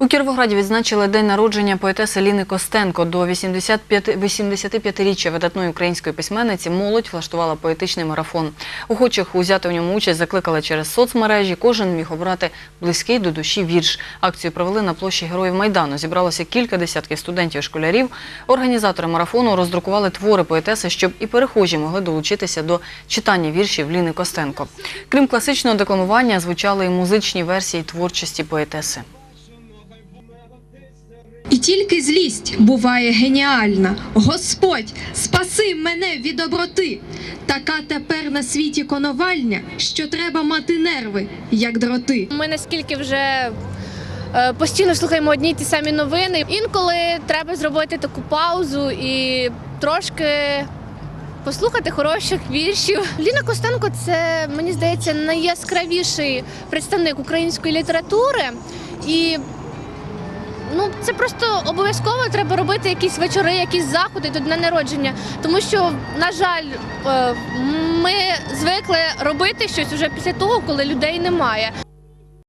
У Кіровограді відзначили день народження поетеси Ліни Костенко. До 85 85-річчя видатної української письменниці молодь влаштувала поетичний марафон. Охочих узяти в ньому участь закликали через соцмережі. Кожен міг обрати близький до душі вірш. Акцію провели на площі Героїв Майдану. Зібралося кілька десятків студентів і школярів. Організатори марафону роздрукували твори поетеси, щоб і перехожі могли долучитися до читання віршів Ліни Костенко. Крім класичного декламування, звучали і музичні версії творчості поетеси. І тільки злість буває геніальна. Господь, спаси мене від доброти. Така тепер на світі коновальня, що треба мати нерви, як дроти. Ми наскільки вже е, постійно слухаємо одні й ті самі новини. Інколи треба зробити таку паузу і трошки послухати хороших віршів. Ліна Костенко це, мені здається, найяскравіший представник української літератури. І ну, це просто обов'язково треба робити якісь вечори, якісь заходи до дня народження. Тому що, на жаль, е, ми звикли робити щось уже після того, коли людей немає.